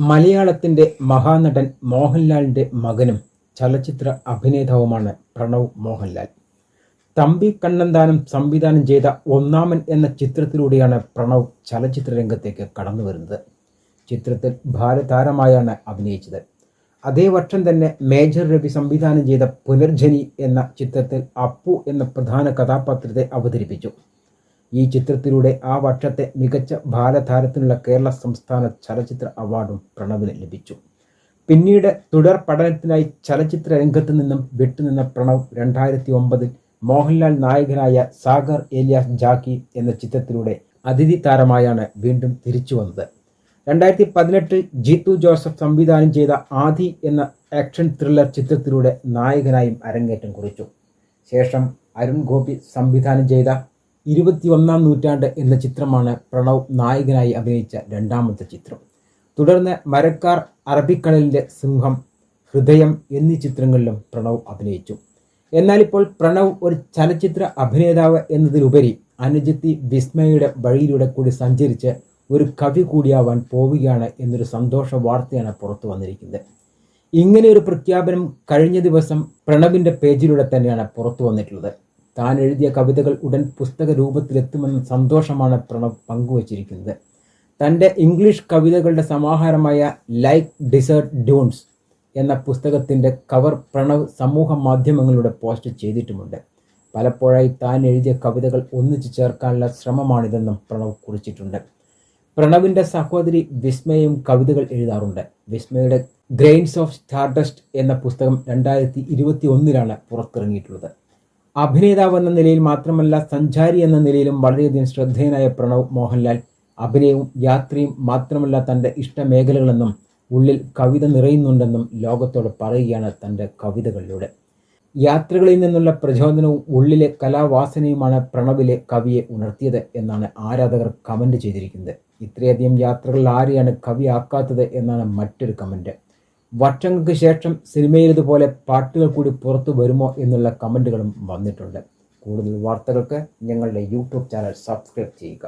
മലയാളത്തിന്റെ മഹാനടൻ മോഹൻലാലിന്റെ മകനും ചലച്ചിത്ര അഭിനേതാവുമാണ് പ്രണവ് മോഹൻലാൽ. തമ്പി കണ്ണന്താനം സംവിധാനം ചെയ്ത ഒന്നാമൻ എന്ന ചിത്രത്തിലൂടെയാണ് പ്രണവ് ചലച്ചിത്ര രംഗത്തേക്ക് കടന്നു വരുന്നത്. ചിത്രത്തിൽ ഭാരതാരമായാണ് അഭിനയിച്ചത്. അതേ വർഷം തന്നെ മേജർ രവി സംവിധാനം ചെയ്ത പുനർജനി എന്ന ചിത്രത്തിൽ അപ്പു എന്ന പ്രധാന കഥാപാത്രത്തെ അവതരിപ്പിച്ചു. ഈ ചിത്രത്തിലൂടെ ആ വർഷത്തെ മികച്ച ബാലതാരത്തിനുള്ള കേരള സംസ്ഥാന ചലച്ചിത്ര അവാർഡും പ്രണവിന് ലഭിച്ചു. പിന്നീട് തുടർ പഠനത്തിനായി ചലച്ചിത്ര രംഗത്ത് നിന്നും വിട്ടുനിന്ന പ്രണവ് രണ്ടായിരത്തി ഒമ്പതിൽ മോഹൻലാൽ നായകനായ സാഗർ ഏലിയാസ് ജാക്കി എന്ന ചിത്രത്തിലൂടെ അതിഥി താരമായാണ് വീണ്ടും തിരിച്ചു വന്നത്. രണ്ടായിരത്തി പതിനെട്ടിൽ ജീത്തു ജോസഫ് സംവിധാനം ചെയ്ത ആദി എന്ന ആക്ഷൻ ത്രില്ലർ ചിത്രത്തിലൂടെ നായകനായും അരങ്ങേറ്റം കുറിച്ചു. ശേഷം അരുൺ ഗോപി സംവിധാനം ചെയ്ത ഇരുപത്തിയൊന്നാം നൂറ്റാണ്ട് എന്ന ചിത്രമാണ് പ്രണവ് നായകനായി അഭിനയിച്ച രണ്ടാമത്തെ ചിത്രം. തുടർന്ന് മരക്കാർ അറബിക്കടലിന്റെ സിംഹം ഹൃദയം എന്നീ ചിത്രങ്ങളിലും പ്രണവ് അഭിനയിച്ചു. എന്നാൽ ഇപ്പോൾ പ്രണവ് ഒരു ചലച്ചിത്ര അഭിനേതാവ് എന്നതിലുപരി അനുജിത്തി വിസ്മയുടെ വഴിയിലൂടെ കൂടി സഞ്ചരിച്ച് ഒരു കവി കൂടിയാവാൻ പോവുകയാണ് എന്നൊരു സന്തോഷ വാർത്തയാണ് പുറത്തു വന്നിരിക്കുന്നത്. ഇങ്ങനെ ഒരു പ്രഖ്യാപനം കഴിഞ്ഞ ദിവസം പ്രണവിന്റെ പേജിലൂടെ തന്നെയാണ് പുറത്തു വന്നിട്ടുള്ളത്. താൻ എഴുതിയ കവിതകൾ ഉടൻ പുസ്തക രൂപത്തിലെത്തുമെന്ന സന്തോഷമാണ് പ്രണവ് പങ്കുവച്ചിരിക്കുന്നത്. തന്റെ ഇംഗ്ലീഷ് കവിതകളുടെ സമാഹാരമായ ലൈക്ക് ഡിസേർട്ട് ഡ്യൂൺസ് എന്ന പുസ്തകത്തിന്റെ കവർ പ്രണവ് സമൂഹ മാധ്യമങ്ങളിലൂടെ പോസ്റ്റ് ചെയ്തിട്ടുമുണ്ട്. പലപ്പോഴായി താൻ എഴുതിയ കവിതകൾ ഒന്നിച്ചു ചേർക്കാനുള്ള ശ്രമമാണിതെന്നും പ്രണവ് കുറിച്ചിട്ടുണ്ട്. പ്രണവിന്റെ സഹോദരി വിസ്മയും കവിതകൾ എഴുതാറുണ്ട്. വിസ്മയുടെ ഗ്രെയിൻസ് ഓഫ് സ്റ്റാർഡസ്റ്റ് എന്ന പുസ്തകം രണ്ടായിരത്തി ഇരുപത്തി ഒന്നിലാണ് പുറത്തിറങ്ങിയിട്ടുള്ളത്. അഭിനേതാവ് എന്ന നിലയിൽ മാത്രമല്ല സഞ്ചാരി എന്ന നിലയിലും വളരെയധികം ശ്രദ്ധേയനായ പ്രണവ് മോഹൻലാൽ. അഭിനയവും യാത്രയും മാത്രമല്ല തന്റെ ഇഷ്ടമേഖലകളെന്നും ഉള്ളിൽ കവിത നിറയുന്നുണ്ടെന്നും ലോകത്തോട് പറയുകയാണ് തന്റെ കവിതകളിലൂടെ. യാത്രകളിൽ നിന്നുള്ള പ്രചോദനവും ഉള്ളിലെ കലാവാസനയുമാണ് പ്രണവിലെ കവിയെ ഉണർത്തിയത് എന്നാണ് ആരാധകർ കമന്റ് ചെയ്തിരിക്കുന്നത്. ഇത്രയധികം യാത്രകളിൽ ആരെയാണ് കവിയാക്കാത്തത് എന്നാണ് മറ്റൊരു കമന്റ് വർഷങ്ങൾക്ക് ശേഷം സിനിമയിലതുപോലെ പാട്ടുകൾ കൂടി പുറത്തു വരുമോ എന്നുള്ള കമന്റുകളും വന്നിട്ടുണ്ട്. കൂടുതൽ വാർത്തകൾക്ക് ഞങ്ങളുടെ യൂട്യൂബ് ചാനൽ സബ്സ്ക്രൈബ് ചെയ്യുക.